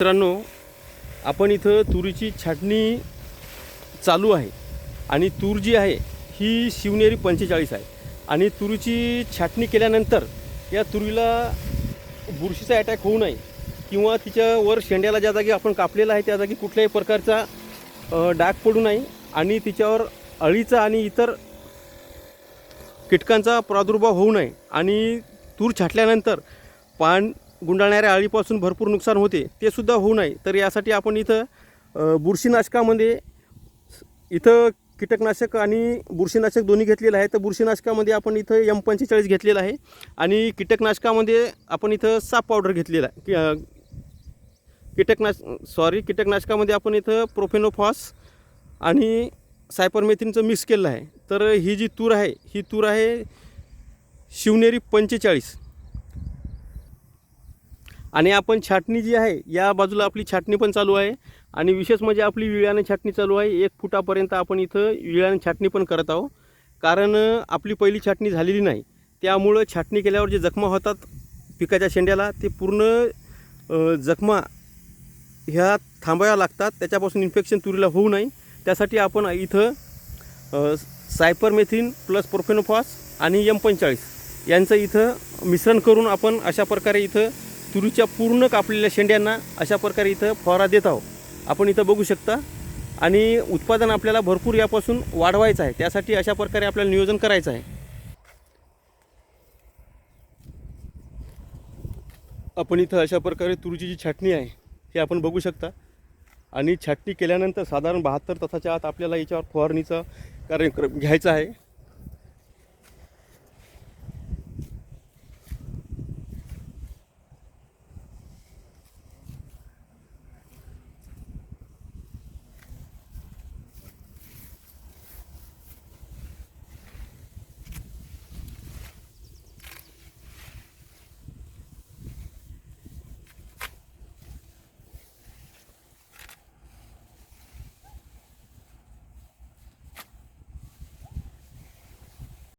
मित्रांनो आपण इथं तुरीची छाटणी चालू आहे आणि तूर जी आहे ही शिवनेरी पंचेचाळीस आहे. आणि तुरीची छाटणी केल्यानंतर या तुरीला बुरशीचा अटॅक होऊ नये किंवा तिच्यावर शेंड्याला ज्या जागी आपण कापलेला आहे त्या जागी कुठल्याही प्रकारचा डाग पडू नये आणि तिच्यावर अळीचा आणि इतर कीटकांचा प्रादुर्भाव होऊ नये. आणि तूर छाटल्यानंतर पान गुंडाळणाऱ्या अळीपासून भरपूर नुकसान होते ते सुद्धा होऊ नये. तर यासाठी आपण इथं बुरशीनाशकामध्ये इथं कीटकनाशक आणि बुरशीनाशक दोन्ही घेतलेलं आहे. तर बुरशीनाशकामध्ये आपण इथं एम पंचेचाळीस घेतलेलं आहे आणि कीटकनाशकामध्ये आपण इथं साप पावडर घेतलेला आहे. की, कीटकनाश सॉरी कीटकनाशकामध्ये आपण इथं प्रोफेनोफॉस आणि सायपरमेथिनचं मिक्स केलं आहे. तर ही जी तूर आहे ही तूर आहे शिवनेरी पंचेचाळीस. आणि आपण छाटणी जी आहे या बाजूला आपली छाटणी पण चालू आहे. आणि विशेष म्हणजे आपली विळ्याने छाटणी चालू आहे. एक फुटापर्यंत आपण इथं विळ्याने छाटणी पण करत आहोत. कारण आपली पहिली छाटणी झालेली नाही. त्यामुळं छाटणी केल्यावर जे जखमा होतात पिकाच्या शेंड्याला ते पूर्ण जखमा ह्या थांबाव्या लागतात. त्याच्यापासून इन्फेक्शन तुरीला होऊ नये. त्यासाठी आपण इथं सायपरमेथिन प्लस प्रोफेनोफॉस आणि यम पंचाळीस यांचं इथं मिश्रण करून आपण अशा प्रकारे इथं तुरीच्या पूर्ण कापलेल्या शेंड्यांना अशा प्रकारे इथं फवारा देत आहोत. आपण इथं बघू शकता. आणि उत्पादन आपल्याला भरपूर यापासून वाढवायचं आहे. त्यासाठी अशा प्रकारे आपल्याला नियोजन करायचं आहे. आपण इथं अशा प्रकारे तुरीची जी छाटणी आहे ती आपण बघू शकता. आणि छाटणी केल्यानंतर साधारण बहात्तर तासाच्या आत आपल्याला याच्यावर फवारणीचा कार्यक्रम घ्यायचा आहे.